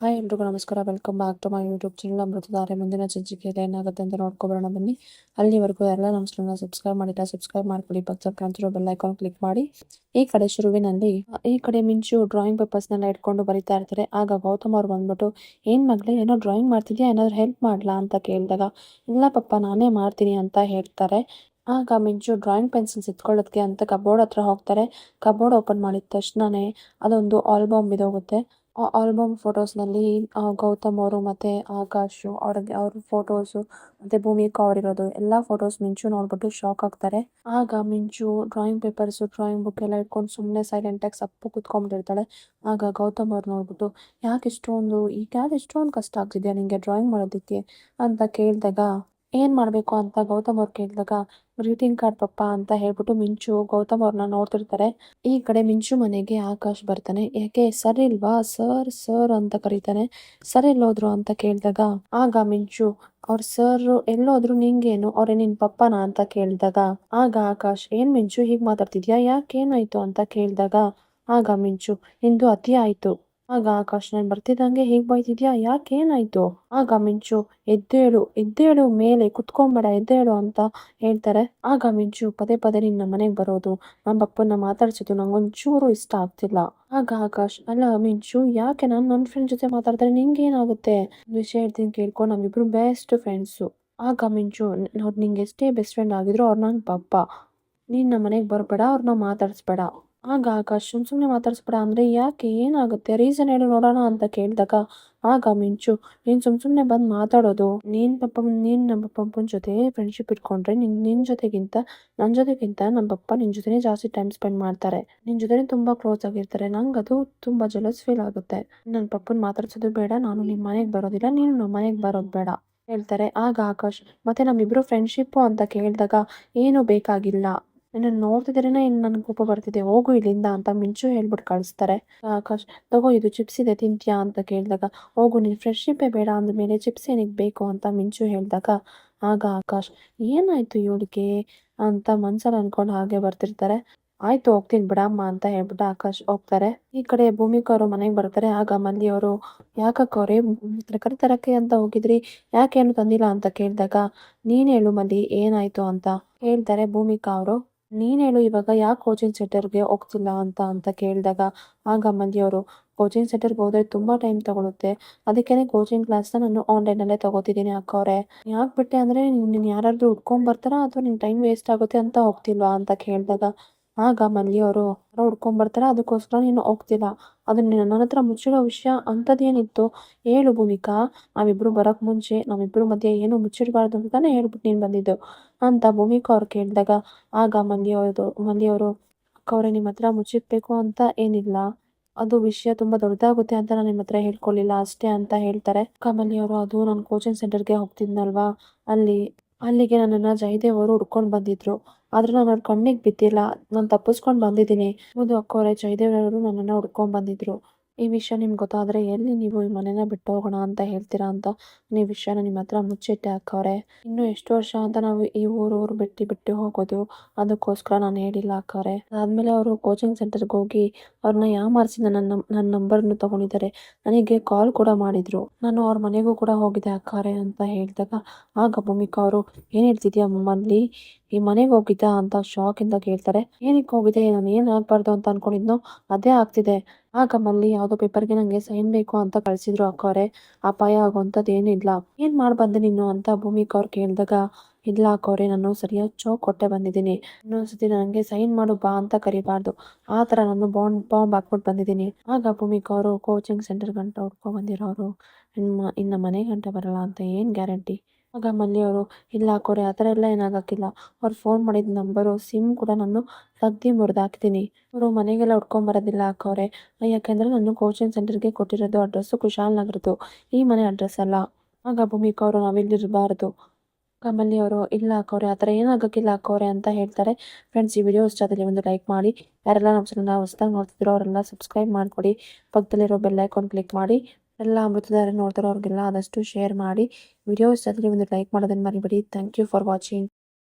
Hi ಎಲ್ರಿಗೂ ನಮಸ್ಕಾರ. Welcome back to my YouTube channel. Amruthadhaare ಮುಂದಿನ ಸಂಚಿಕೆಯಲ್ಲಿ ಏನಾಗುತ್ತೆ ಅಂತ ನೋಡ್ಕೊಬರೋಣ ಬನ್ನಿ. ಅಲ್ಲಿವರೆಗೂ ಎಲ್ಲ ನಮ್ಮ ಚಾನಲ್ನ ಸಬ್ಸ್ಕ್ರೈಬ್ ಮಾಡಿಲ್ಲ ಸಬ್ಸ್ಕ್ರೈಬ್ ಮಾಡ್ಕೊಳ್ಳಿ. ಪಕ್ಕ ಕಾಣ್ತಿರೋ ಬೆಲ್ ಐಕಾನ್ ಕ್ಲಿಕ್ ಮಾಡಿ. ಈ ಕಡೆ ಶುರುವಿನಲ್ಲಿ, ಈ ಕಡೆ ಮಿಂಚು ಡ್ರಾಯಿಂಗ್ ಪೇಪರ್ಸ್ನೆಲ್ಲ ಇಟ್ಕೊಂಡು ಬರಿತಾ ಇರ್ತಾರೆ. ಆಗ ಗೌತಮ್ ಅವ್ರು ಬಂದ್ಬಿಟ್ಟು, ಏನ್ ಮಗಳೇ ಏನೋ ಡ್ರಾಯಿಂಗ್ ಮಾಡ್ತಿದ್ಯಾ? ಏನಾದರೂ ಹೆಲ್ಪ್ ಮಾಡಲಾ? ಅಂತ ಕೇಳಿದಾಗ, ಇಲ್ಲ ಪಪ್ಪ ನಾನೇ ಮಾಡ್ತೀನಿ ಅಂತ ಹೇಳ್ತಾರೆ. ಆಗ ಮಿಂಚು ಡ್ರಾಯಿಂಗ್ ಪೆನ್ಸಿಲ್ಸ್ ಎತ್ಕೊಳ್ಳೋದಕ್ಕೆ ಅಂತ ಕಬೋರ್ಡ್ ಹತ್ರ ಹೋಗ್ತಾರೆ. ಕಬೋರ್ಡ್ ಓಪನ್ ಮಾಡಿದ ತಕ್ಷಣನೇ ಅದೊಂದು ಆಲ್ಬಮ್ ಬಿದ್ದೋಗುತ್ತೆ ಆ ಆಲ್ಬಮ್ ಫೋಟೋಸ್ನಲ್ಲಿ ಗೌತಮ್ ಅವರು ಮತ್ತು ಆಕಾಶು ಅವ್ರಿಗೆ ಅವ್ರ ಫೋಟೋಸು ಮತ್ತು ಭೂಮಿಕಾ ಅವರಿರೋದು ಎಲ್ಲ ಫೋಟೋಸ್ ಮಿಂಚು ನೋಡ್ಬಿಟ್ಟು ಶಾಕ್ ಆಗ್ತಾರೆ. ಆಗ ಮಿಂಚು ಡ್ರಾಯಿಂಗ್ ಪೇಪರ್ಸು, ಡ್ರಾಯಿಂಗ್ ಬುಕ್ ಎಲ್ಲ ಇಟ್ಕೊಂಡು ಸುಮ್ಮನೆ ಸೈಲೆಂಟಾಗಿ ಸಪ್ಪು ಕುತ್ಕೊಂಡ್ಬಿಟ್ಟಿರ್ತಾಳೆ. ಆಗ ಗೌತಮ್ ಅವ್ರು ನೋಡ್ಬಿಟ್ಟು, ಯಾಕೆ ಇಷ್ಟೊಂದು, ಈಗ ಯಾಕೆ ಇಷ್ಟೊಂದು ಕಷ್ಟ ಆಗ್ತಿದೆಯಾ ನಿಮಗೆ ಡ್ರಾಯಿಂಗ್ ಮಾಡೋದಕ್ಕೆ? ಅಂತ ಕೇಳಿದಾಗ, ಏನು ಮಾಡಬೇಕು? ಅಂತ ಗೌತಮ್ ಅವ್ರು ಕೇಳಿದಾಗ ಗ್ರೀಟಿಂಗ್ ಕಾರ್ಡ್ ಪಪ್ಪ ಅಂತ ಹೇಳ್ಬಿಟ್ಟು ಮಿಂಚು, ಗೌತಮ್ ಅವ್ರನ್ನ ನೋಡ್ತಿರ್ತಾರೆ. ಈ ಕಡೆ ಮಿಂಚು ಮನೆಗೆ ಆಕಾಶ್ ಬರ್ತಾನೆ. ಯಾಕೆ, ಸರ್ ಇಲ್ವಾ? ಸರ್ ಸರ್ ಅಂತ ಕರೀತಾನೆ. ಸರ್ ಎಲ್ಲೋದ್ರು ಅಂತ ಕೇಳಿದಾಗ, ಆಗ ಮಿಂಚು, ಅವ್ರ ಸರ್ ಎಲ್ಲೋದ್ರು ನಿಂಗೇನು? ಅವ್ರೆ ನಿನ್ ಪಪ್ಪನ ಅಂತ ಕೇಳಿದಾಗ, ಆಗ ಆಕಾಶ್, ಏನ್ ಮಿಂಚು ಹೀಗ್ ಮಾತಾಡ್ತಿದ್ಯಾ? ಯಾಕೇನಾಯ್ತು ಅಂತ ಕೇಳಿದಾಗ, ಆಗ ಮಿಂಚು, ನಿಂದು ಅತಿ ಆಯ್ತು. ಆಗ ಆಕಾಶ್ ನಾನು ಬರ್ತಿದ್ದಂಗೆ ಹೇಗ್ ಬೈತಿದ್ಯಾ? ಯಾಕೇನಾಯ್ತು ಆಗ ಮಿಂಚು ಎದ್ದೇಳು ಎದ್ದೇಳು ಮೇಲೆ ಕುತ್ಕೊಂಬೇಡ ಎದ್ದೇಳು ಅಂತ ಹೇಳ್ತಾರೆ. ಆಗ ಮಿಂಚು, ಪದೇ ಪದೇ ನಿನ್ನ ಮನೆಗೆ ಬರೋದು. ನಮ್ಮ ಪಪ್ಪನ ಮಾತಾಡ್ಸಿದ್ದು ನಂಗೊಂಚೂರು ಇಷ್ಟ ಆಗ್ತಿಲ್ಲ. ಆಗ ಆಕಾಶ್, ಅಲ್ಲ ಮಿಂಚು, ಯಾಕೆ ನಾನು ನನ್ನ ಫ್ರೆಂಡ್ ಜೊತೆ ಮಾತಾಡ್ತಾರೆ ನಿಂಗೆ ಏನಾಗುತ್ತೆ? ವಿಷಯ ಹೇಳ್ತೀನಿ ಕೇಳ್ಕೊಂಡು ನಮ್ಮಿಬ್ರು ಬೆಸ್ಟ್ ಫ್ರೆಂಡ್ಸು ಆಗ ಮಿಂಚು, ಅವ್ರು ನಿಂಗೆ ಎಷ್ಟೇ ಬೆಸ್ಟ್ ಫ್ರೆಂಡ್ ಆಗಿದ್ರು ಅವ್ರು ನನ್ನ ಪಪ್ಪ. ನೀನು ನಮ್ಮ ಮನೆಗೆ ಬರಬೇಡ ಅವ್ರನ್ನ ಮಾತಾಡಿಸ್ಬೇಡ. ಆಗ ಆಕಾಶ್ ಸುಮ್ ಸುಮ್ಮನೆ ಮಾತಾಡಿಸ್ಬೇಡ, ಅಂದರೆ ಯಾಕೆ? ಏನಾಗುತ್ತೆ? ರೀಸನ್ ಹೇಳಿ ನೋಡೋಣ ಅಂತ ಕೇಳಿದಾಗ, ಆಗ ಮಿಂಚು, ನೀನು ಸುಮ್ ಸುಮ್ಮನೆ ಬಂದು ಮಾತಾಡೋದು. ನೀನು ಪಪ್ಪ ನೀನು ನಮ್ಮ ಪಪ್ಪನ ಜೊತೆ ಫ್ರೆಂಡ್ಶಿಪ್ ಇಟ್ಕೊಂಡ್ರೆ ನಿನ್ ನಿನ್ನ ಜೊತೆಗಿಂತ ನನ್ನ ಜೊತೆಗಿಂತ ನಮ್ಮ ಪಪ್ಪ ನಿನ್ನ ಜೊತೆನೇ ಜಾಸ್ತಿ ಟೈಮ್ ಸ್ಪೆಂಡ್ ಮಾಡ್ತಾರೆ. ನಿನ್ನ ಜೊತೆನೇ ತುಂಬ ಕ್ಲೋಸ್ ಆಗಿರ್ತಾರೆ. ನಂಗೆ ಅದು ತುಂಬ ಜಲಸ್ ಫೀಲ್ ಆಗುತ್ತೆ. ನನ್ನ ಪಪ್ಪನ ಮಾತಾಡ್ಸೋದು ಬೇಡ, ನಾನು ನಿಮ್ಮ ಮನೆಗೆ ಬರೋದಿಲ್ಲ, ನೀನು ನಮ್ಮ ಮನೆಗೆ ಬರೋದು ಬೇಡ, ಹೇಳ್ತಾರೆ. ಆಗ ಆಕಾಶ್, ಮತ್ತೆ ನಮ್ಮಿಬ್ರು ಫ್ರೆಂಡ್ಶಿಪ್ಪು ಅಂತ ಕೇಳಿದಾಗ, ಏನು ಬೇಕಾಗಿಲ್ಲ. ನಿನ್ನನ್ನು ನೋಡ್ತಿದ್ರೇನೆ ಇನ್ನು ನನಗೆ ಕೋಪ ಬರ್ತಿದೆ, ಹೋಗು ಇಲ್ಲಿಂದ ಅಂತ ಮಿಂಚು ಹೇಳ್ಬಿಟ್ಟು ಕಳಿಸ್ತಾರೆ. ಆಕಾಶ್, ತಗೋ ಇದು ಚಿಪ್ಸ್ ಇದೆ, ತಿಂತೀಯಾ ಅಂತ ಕೇಳಿದಾಗ, ಹೋಗು ನೀನು ಫ್ರೆಶ್ಶಿಪ್ಪೇ ಬೇಡ ಅಂದಮೇಲೆ ಚಿಪ್ಸ್ ಏನಕ್ಕೆ ಬೇಕು ಅಂತ ಮಿಂಚು ಹೇಳಿದಾಗ, ಆಗ ಆಕಾಶ್, ಏನಾಯ್ತು ಇವಳಿಗೆ ಅಂತ ಮನ್ಸಲ್ಲಿ ಅನ್ಕೊಂಡು ಹಾಗೆ ಬರ್ತಿರ್ತಾರೆ. ಆಯ್ತು ಹೋಗ್ತೀನಿ ಬಿಡಮ್ಮ ಅಂತ ಹೇಳ್ಬಿಟ್ಟು ಆಕಾಶ್ ಹೋಗ್ತಾರೆ. ಈ ಕಡೆ ಭೂಮಿಕಾ ಅವರು ಮನೆಗೆ ಬರ್ತಾರೆ, ಆಗ ಮಲ್ಲಿ ಅವರು ಯಾಕಕ್ಕವ್ರೆ ತರಕಾರಿ ತರಕ್ಕೆ ಅಂತ ಹೋಗಿದ್ರಿ, ಯಾಕೇನು ತಂದಿಲ್ಲ ಅಂತ ಕೇಳಿದಾಗ, ನೀನ್ ಹೇಳು ಮಲ್ಲಿ, ಏನಾಯ್ತು ಅಂತ ಹೇಳ್ತಾರೆ ಭೂಮಿಕಾ ಅವರು. ನೀನ್ ಹೇಳು, ಇವಾಗ ಯಾಕೆ ಕೋಚಿಂಗ್ ಸೆಂಟರ್ಗೆ ಹೋಗ್ತಿಲ್ಲ ಅಂತ ಅಂತ ಕೇಳಿದಾಗ ಆಗ ಮಂದಿಯವರು ಕೋಚಿಂಗ್ ಸೆಂಟರ್ಗೆ ಹೋದ್ರೆ ತುಂಬಾ ಟೈಮ್ ತಗೊಳುತ್ತೆ. ಅದಕ್ಕೇನೆ ಕೋಚಿಂಗ್ ಕ್ಲಾಸ್ನ ನಾನು ಆನ್ಲೈನಲ್ಲೇ ತಗೋತಿದ್ದೀನಿ ಅಕ್ಕವ್ರೆ. ಯಾಕೆ ಬಿಟ್ಟೆ ಅಂದರೆ ನೀನು ಯಾರಾದರೂ ಉಟ್ಕೊಂಡ್ ಬರ್ತಾರಾ ಅಥವಾ ನಿನ್ನ ಟೈಮ್ ವೇಸ್ಟ್ ಆಗುತ್ತೆ ಅಂತ ಹೋಗ್ತಿಲ್ವಾ? ಅಂತ ಕೇಳಿದಾಗ ಆಗ ಮಲ್ಲಿಯವರು ಅವರು ಹುಡ್ಕೊಂಡ್ ಬರ್ತಾರೆ? ಅದಕ್ಕೋಸ್ಕರ ನೀನು ಹೋಗ್ತಿಲ್ಲ ಅದನ್ನ ನನ್ನ ಹತ್ರ ಮುಚ್ಚಿಡೋ ವಿಷಯ ಅಂಥದ್ದೇನಿತ್ತು? ಹೇಳು ಭೂಮಿಕಾ, ನಾವಿಬ್ರು ಬರೋಕ್ ಮುಂಚೆ, ನಾವಿಬ್ರು ಮಧ್ಯೆ ಏನು ಮುಚ್ಚಿಡಬಾರ್ದು ಅಂತಾನೆ ಹೇಳ್ಬಿಟ್ಟು ನೀನು ಬಂದಿದ್ದು ಅಂತ ಭೂಮಿಕಾ ಅವ್ರು ಕೇಳಿದಾಗ, ಆಗ ಮಲ್ಲಿಯವ್ರದು ಮಲ್ಲಿಯವರು ಅಕ್ಕವ್ರೆ ನಿಮ್ಮ ಹತ್ರ ಮುಚ್ಚಿಡ್ಬೇಕು ಅಂತ ಏನಿಲ್ಲ. ಅದು ವಿಷಯ ತುಂಬಾ ದೊಡ್ಡದಾಗುತ್ತೆ ಅಂತ ನಾನು ನಿಮ್ಮ ಹತ್ರ ಹೇಳ್ಕೊಳ್ಳಿಲ್ಲ ಅಷ್ಟೇ ಅಂತ ಹೇಳ್ತಾರೆ. ಕಮಲಿಯವರು ಅದು ನಾನು ಕೋಚಿಂಗ್ ಸೆಂಟರ್ಗೆ ಹೋಗ್ತಿದ್ನಲ್ವಾ? ಅಲ್ಲಿ ಅಲ್ಲಿಗೆ ನನ್ನನ್ನು ಜಯದೇವ್ ಅವರು ಹುಡ್ಕೊಂಡು ಬಂದಿದ್ರು. ಆದ್ರೆ ನಾನು ಅವ್ರ ಕಣ್ಣಿಗೆ ಬಿದ್ದಿಲ್ಲ. ನಾನು ತಪ್ಪಿಸ್ಕೊಂಡು ಬಂದಿದ್ದೀನಿ. ಹೌದು ಅಕ್ಕೋರೆ, ಜಯದೇವ್ರವರು ನನ್ನನ್ನು ಹುಡ್ಕೊಂಡು ಬಂದಿದ್ರು. ಈ ವಿಷಯ ನಿಮ್ಗೆ ಗೊತ್ತಾದರೆ ಎಲ್ಲಿ ನೀವು ಈ ಮನೇನ ಬಿಟ್ಟು ಹೋಗೋಣ ಅಂತ ಹೇಳ್ತೀರಾ ಅಂತ ಈ ವಿಷಯನ ನಿಮ್ಮ ಹತ್ರ ಮುಚ್ಚಿಟ್ಟೆ ಅಕ್ಕವ್ರೆ. ಇನ್ನು ಎಷ್ಟು ವರ್ಷ ಅಂತ ನಾವು ಈ ಊರು ಊರು ಬಿಟ್ಟು ಬಿಟ್ಟು ಹೋಗೋದು ಅದಕ್ಕೋಸ್ಕರ ನಾನು ಹೇಳಿಲ್ಲ ಅಕ್ಕವ್ರೆ. ಅದಾದ್ಮೇಲೆ ಅವರು ಕೋಚಿಂಗ್ ಸೆಂಟರ್ಗೆ ಹೋಗಿ ಅವ್ರನ್ನ ಯಾಮಾರಿಸಿ ನನ್ನ ನನ್ನ ನಂಬರ್ನ ತಗೊಂಡಿದ್ದಾರೆ ನನಗೆ ಕಾಲ್ ಕೂಡ ಮಾಡಿದ್ರು. ನಾನು ಅವ್ರ ಮನೆಗೂ ಕೂಡ ಹೋಗಿದ್ದೆ ಅಕ್ಕವ್ರೆ ಅಂತ ಹೇಳಿದಾಗ, ಆಗ ಭೂಮಿಕಾ ಅವರು ಏನು ಹೇಳ್ತಿದ್ಯಾ ಮಮ್ಮಲ್ಲಿ? ಈ ಮನೆಗೆ ಹೋಗಿದ್ದ ಅಂತ ಶಾಕಿಂದ ಕೇಳ್ತಾರೆ. ಏನಕ್ಕೆ ಹೋಗಿದೆ ನಾನು ಏನು ಆಗ್ಬಾರ್ದು ಅಂತ ಅನ್ಕೊಂಡಿದ್ನೋ, ಅದೇ ಆಗ್ತಿದೆ. ಆಗ ಮಲ್ಲಿ ಯಾವುದೋ ಪೇಪರ್ಗೆ ನಂಗೆ ಸೈನ್ ಬೇಕು ಅಂತ ಕಳ್ಸಿದ್ರು ಅಕ್ಕವ್ರೆ. ಅಪಾಯ ಆಗುವಂಥದ್ದು ಏನಿಲ್ಲ ಏನು ಮಾಡ್ಬಂದೆ ನೀನು ಅಂತ ಭೂಮಿಕ ಅವ್ರು ಕೇಳಿದಾಗ, ಇಲ್ಲ ಅಕ್ಕವ್ರೆ, ನಾನು ಸರಿಯಾಗಿ ಚೋಕ್ ಕೊಟ್ಟೆ ಬಂದಿದ್ದೀನಿ. ಇನ್ನೊಂದ್ಸತಿ ನನಗೆ ಸೈನ್ ಮಾಡು ಬಾ ಅಂತ ಕರಿಬಾರ್ದು. ಆ ಥರ ನಾನು ಬಾಂಡ್, ಬಾಂಬ್ ಹಾಕ್ಬಿಟ್ಟು ಬಂದಿದ್ದೀನಿ. ಆಗ ಭೂಮಿಕ ಅವರು ಕೋಚಿಂಗ್ ಸೆಂಟರ್ ಗಂಟ ಹುಡ್ಕೊ ಬಂದಿರೋರು. ಇನ್ನ, ಇನ್ನು ಮನೆ ಗಂಟ ಬರಲ್ಲ ಅಂತ ಏನು ಗ್ಯಾರಂಟಿ? ಆಗ ಮನೆಯವರು ಇಲ್ಲ ಕೊರೆ, ಆ ಥರ ಎಲ್ಲ ಏನಾಗಕ್ಕಿಲ್ಲ ಅವ್ರು ಫೋನ್ ಮಾಡಿದ ನಂಬರು ಸಿಮ್ ಕೂಡ ನಾನು ತೆಗ್ದು ಮುರಿದಾಕ್ತೀನಿ ಅವರು ಮನೆಗೆಲ್ಲ ಉಟ್ಕೊಂಬರೋದಿಲ್ಲ ಅಕ್ಕವ್ರೆ ಯಾಕೆಂದರೆ ನಾನು ಕೋಚಿಂಗ್ ಸೆಂಟರ್ಗೆ ಕೊಟ್ಟಿರೋದು ಅಡ್ರೆಸ್ಸು ಕುಶಾಲ್ ನಗರದ್ದು. ಈ ಮನೆ ಅಡ್ರೆಸ್ ಅಲ್ಲ. ಆಗ ಭೂಮಿಕ ಅವರು ನಾವಿಲ್ಲಿರಬಾರ್ದು. ಕಮಲಿ ಅವರು ಇಲ್ಲ ಅಕ್ಕವ್ರೆ ಆ ಥರ ಏನಾಗಕ್ಕಿಲ್ಲ ಅಕ್ಕವ್ರೆ ಅಂತ ಹೇಳ್ತಾರೆ. ಫ್ರೆಂಡ್ಸ್ ಈ ವಿಡಿಯೋ ಇಷ್ಟ ಆದಲ್ಲಿ ಒಂದು ಲೈಕ್ ಮಾಡಿ. ಯಾರೆಲ್ಲ ನಮ್ಮ ಚಾನಲ್ನ ಹೊಸ್ದಾಗಿ ನೋಡ್ತಿದ್ರು ಅವರೆಲ್ಲ ಸಬ್ಸ್ಕ್ರೈಬ್ ಮಾಡಿಕೊಡಿ. ಪಕ್ಕದಲ್ಲಿರೋ ಬೆಲ್ ಐಕಾನ್ ಕ್ಲಿಕ್ ಮಾಡಿ. ಎಲ್ಲ ಅಮೃತಧಾರೆ ನೋಡ್ತಾರೋ ಅವ್ರಿಗೆಲ್ಲ ಆದಷ್ಟು ಶೇರ್ ಮಾಡಿ. ವಿಡಿಯೋ ಇಷ್ಟ ಆದರೆ ಒಂದು ಲೈಕ್ ಮಾಡೋದನ್ನು ಮರಿಬೇಡಿ. Thank you for watching